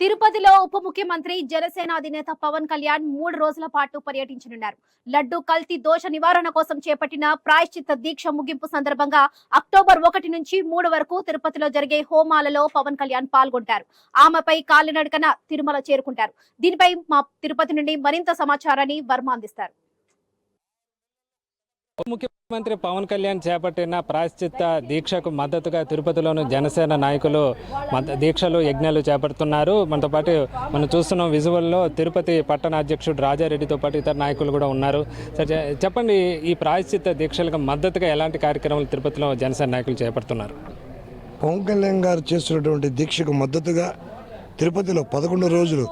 తిరుపతిలో ఉప ముఖ్యమంత్రి జనసేన అధినేత పవన్ కళ్యాణ్ మూడు రోజుల పాటు పర్యటించనున్నారు. లడ్డు కల్తీ దోష నివారణ కోసం చేపట్టిన ప్రాయశ్చిత్త దీక్ష ముగింపు సందర్భంగా అక్టోబర్ ఒకటి నుంచి మూడు వరకు తిరుపతిలో జరిగే హోమాలలో పవన్ కళ్యాణ్ పాల్గొంటారు. ఆమెపై కాలినడకన తిరుమల చేరుకుంటారు. దీనిపై మా తిరుపతి నుండి మరింత సమాచారాన్ని వర్మ అందిస్తారు. ముఖ్యమంత్రి పవన్ కళ్యాణ్ చేపట్టిన ప్రాశ్చిత్త దీక్షకు మద్దతుగా తిరుపతిలోని జనసేన నాయకులు మద్ద- దీక్షలు యజ్ఞాలు చేపడుతున్నారు. మనతో పాటు మనం చూస్తున్నాం విజువల్లో తిరుపతి పట్టణ అధ్యక్షుడు రాజారెడ్డితో పాటు ఇతర నాయకులు కూడా ఉన్నారు. చెప్పండి ఈ ప్రాశ్చిత్త దీక్షలకు మద్దతుగా ఎలాంటి కార్యక్రమాలు తిరుపతిలో జనసేన నాయకులు చేపడుతున్నారు? పవన్ కళ్యాణ్ గారు చేస్తున్నటువంటి దీక్షకు మద్దతుగా తిరుపతిలో పదకొండు రోజులు.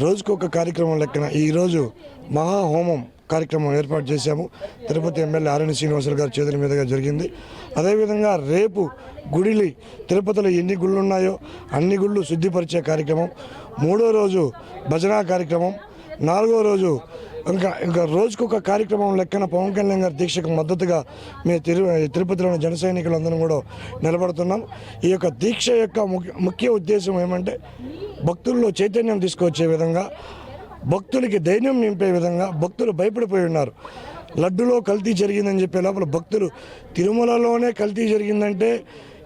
రోజుకొక కార్యక్రమం లెక్కన ఈరోజు మహాహోమం కార్యక్రమం ఏర్పాటు చేశాము. తిరుపతి ఎమ్మెల్యే ఆరణి శ్రీనివాసులు గారి చేతుల మీదుగా జరిగింది. అదేవిధంగా రేపు గుడిలి తిరుపతిలో ఎన్ని గుళ్ళు ఉన్నాయో అన్ని గుళ్ళు శుద్ధిపరిచే కార్యక్రమం. మూడో రోజు భజనా కార్యక్రమం. నాలుగో రోజు ఇంకా ఇంకా రోజుకు ఒక కార్యక్రమం లెక్కన పవన్ కళ్యాణ్ గారి దీక్షకు మద్దతుగా మేము తిరు తిరుపతిలోని జన సైనికులందరం కూడా నిలబడుతున్నాం. ఈ యొక్క దీక్ష యొక్క ముఖ్య ముఖ్య ఉద్దేశం ఏమంటే భక్తుల్లో చైతన్యం తీసుకొచ్చే విధంగా భక్తులకి ధైర్యం నింపే విధంగా భక్తులు భయపడిపోయి ఉన్నారు. లడ్డులో కల్తీ జరిగిందని చెప్పే లోపల భక్తులు తిరుమలలోనే కల్తీ జరిగిందంటే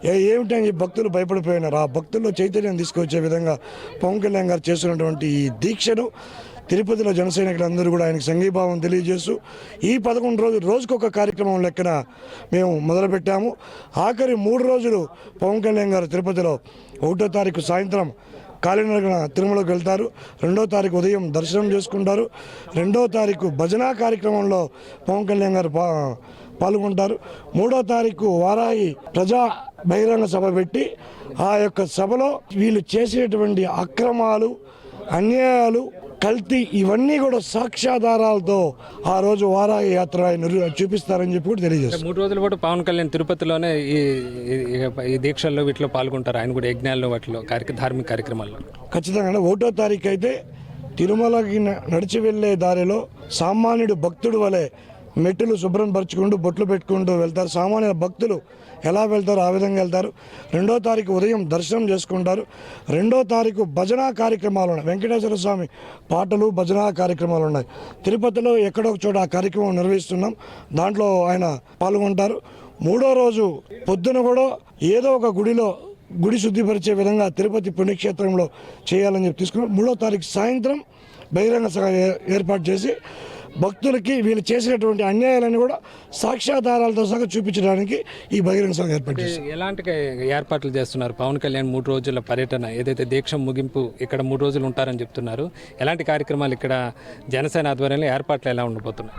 ఏ- ఏమిటని చెప్పి భక్తులు భయపడిపోయినారు ఆ భక్తుల్లో చైతన్యం తీసుకొచ్చే విధంగా పవన్ కళ్యాణ్ గారు చేస్తున్నటువంటి ఈ దీక్షను తిరుపతిలో జన సైనికులందరూ కూడా ఆయనకు సంఘీభావం తెలియజేస్తూ ఈ పదకొండు రోజులు రోజుకొక కార్యక్రమం లెక్కన మేము మొదలుపెట్టాము. ఆఖరి మూడు రోజులు పవన్ కళ్యాణ్ గారు తిరుపతిలో ఒకటో తారీఖు సాయంత్రం కాలినడకన తిరుమలకు వెళ్తారు. రెండో తారీఖు ఉదయం దర్శనం చేసుకుంటారు. రెండో తారీఖు భజనా కార్యక్రమంలో పవన్ కళ్యాణ్ గారు పా పాల్గొంటారు. మూడో తారీఖు వారాయి ప్రజా బహిరంగ సభ పెట్టి ఆ యొక్క సభలో వీళ్ళు చేసేటువంటి అక్రమాలు అన్యాయాలు కల్తీ ఇవన్నీ కూడా సాక్ష్యాధారాలతో ఆ రోజు వారాయి యాత్ర ఆయన చూపిస్తారని చెప్పి కూడా తెలియజేస్తారు. మూడు రోజుల పాటు పవన్ కళ్యాణ్ తిరుపతిలోనే ఈ దీక్షల్లో వీటిలో పాల్గొంటారు. ఆయన కూడా యజ్ఞాల్లో వాటిలో ధార్మిక కార్యక్రమాల్లో. ఖచ్చితంగా ఒకటో తారీఖు అయితే తిరుమలకి నడిచి వెళ్ళే దారిలో సామాన్యుడు భక్తుడు వలె మెట్టులు శుభ్రం పరుచుకుంటూ బొట్లు పెట్టుకుంటూ వెళ్తారు. సామాన్య భక్తులు ఎలా వెళ్తారో ఆ విధంగా వెళ్తారు. రెండో తారీఖు ఉదయం దర్శనం చేసుకుంటారు. రెండో తారీఖు భజనా కార్యక్రమాలు ఉన్నాయి వెంకటేశ్వర స్వామి పాటలు భజనా కార్యక్రమాలు ఉన్నాయి తిరుపతిలో ఎక్కడో చోట ఆ కార్యక్రమం నిర్వహిస్తున్నాం. దాంట్లో ఆయన పాల్గొంటారు. మూడో రోజు పొద్దున కూడా ఏదో ఒక గుడిలో గుడి శుద్ధిపరిచే విధంగా తిరుపతి పుణ్యక్షేత్రంలో చేయాలని చెప్పి తీసుకున్నాం మూడో తారీఖు సాయంత్రం బహిరంగ సభ ఏర్పాటు చేసి భక్తులకి వీళ్ళు చేసినటువంటి అన్యాయాలను కూడా సాక్ష్యాధారాలతో సహా చూపించడానికి ఈ బహిరంగ సభ ఏర్పాటు చేశారు. ఎలాంటి ఏర్పాట్లు చేస్తున్నారు? పవన్ కళ్యాణ్ మూడు రోజుల పర్యటన ఏదైతే దీక్ష ముగింపు ఇక్కడ మూడు రోజులు ఉంటారని చెప్తున్నారు ఎలాంటి కార్యక్రమాలు ఇక్కడ జనసేన ఆధ్వర్యంలో ఏర్పాట్లు ఎలా ఉండబోతున్నాయి?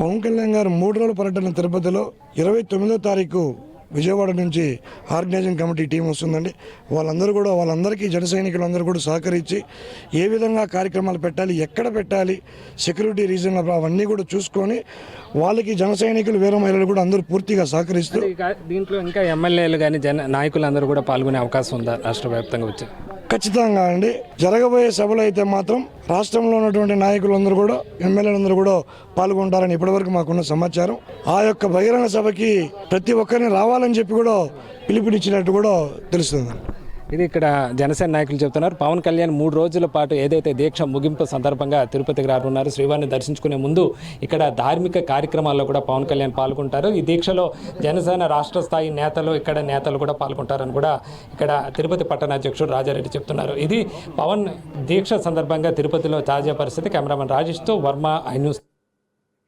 పవన్ కళ్యాణ్ గారు మూడు రోజుల పర్యటన తిరుపతిలో ఇరవై తొమ్మిదో తారీఖు విజయవాడ నుంచి ఆర్గనైజింగ్ కమిటీ టీం వస్తుందండి. వాళ్ళందరూ కూడా వాళ్ళందరికీ జన సైనికులందరూ కూడా సహకరించి ఏ విధంగా కార్యక్రమాలు పెట్టాలి ఎక్కడ పెట్టాలి సెక్యూరిటీ రీజన్ అవన్నీ కూడా చూసుకొని వాళ్ళకి జన సైనికులు వీర మహిళలు కూడా అందరూ పూర్తిగా సహకరిస్తూ దీంట్లో ఇంకా ఎమ్మెల్యేలు కానీ జన నాయకులందరూ కూడా పాల్గొనే అవకాశం ఉందా రాష్ట్ర వ్యాప్తంగా వచ్చి? ఖచ్చితంగా అండి. జరగబోయే సభలు అయితే మాత్రం రాష్ట్రంలో ఉన్నటువంటి నాయకులందరూ కూడా ఎమ్మెల్యేలందరూ కూడా పాల్గొంటారని ఇప్పటివరకు మాకున్న సమాచారం. ఆ యొక్క బహిరంగ సభకి ప్రతి ఒక్కరిని రావాలని చెప్పి కూడా పిలుపునిచ్చినట్టు కూడా తెలుస్తుంది. ఇది ఇక్కడ జనసేన నాయకులు చెప్తున్నారు. పవన్ కళ్యాణ్ మూడు రోజుల పాటు ఏదైతే దీక్ష ముగింపు సందర్భంగా తిరుపతికి రానున్నారు శ్రీవారిని దర్శించుకునే ముందు ఇక్కడ ధార్మిక కార్యక్రమాల్లో కూడా పవన్ కళ్యాణ్ పాల్గొంటారు. ఈ దీక్షలో జనసేన రాష్ట్ర స్థాయి నేతలు ఇక్కడ నేతలు కూడా పాల్గొంటారని కూడా ఇక్కడ తిరుపతి పట్టణాధ్యక్షుడు రాజారెడ్డి చెప్తున్నారు. ఇది పవన్ దీక్ష సందర్భంగా తిరుపతిలో తాజా పరిస్థితి. కెమెరామెన్ రాజేష్తో వర్మ ఐ న్యూస్.